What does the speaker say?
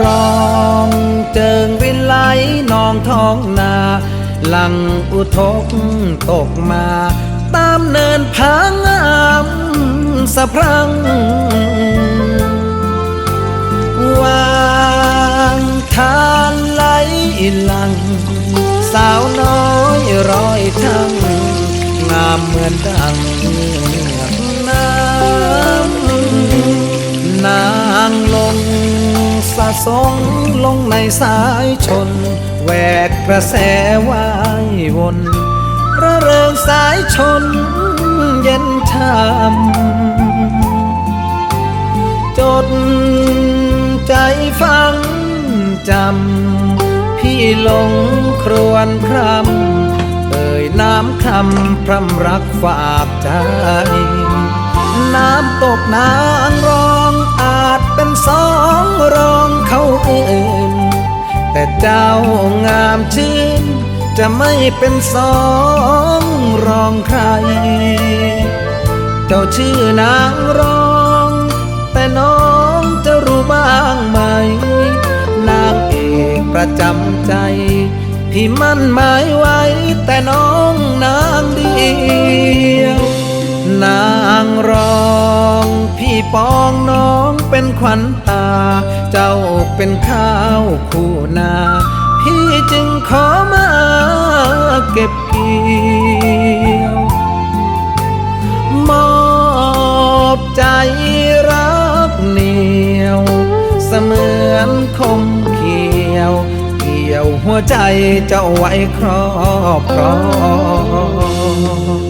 รอง เจิงวิไลนองท้องนา หลังอุทกตกมา ตามเนินผางามสะพรัง วางทานไหลหลัง สาวน้อยร้อยทั้ง งามเหมือนดังเมืองนา สงลงในสายชนแหวกกระแสว่ายวนระเริงสายชนเย็นช่ำจดใจฟังจำ พี่หลงครวนครำเอ่ยน้ำคำพรำรักฝากใจ น้ำตกนา เจ้างามชื่น จะไม่เป็นสองรองใคร เจ้าชื่อนางรอง แต่น้องจะรู้บ้างไหม นางเอกประจำใจ พี่มั่นหมายไว้แต่น้องนางดี ปองน้องเป็นขวัญตา เจ้าเป็นข้าวคู่นา พี่จึงขอมาเก็บเกี่ยว มอบใจรักเหนียว เสมือนคมเขียว เกี่ยวหัวใจเจ้าไว้ครอบครอง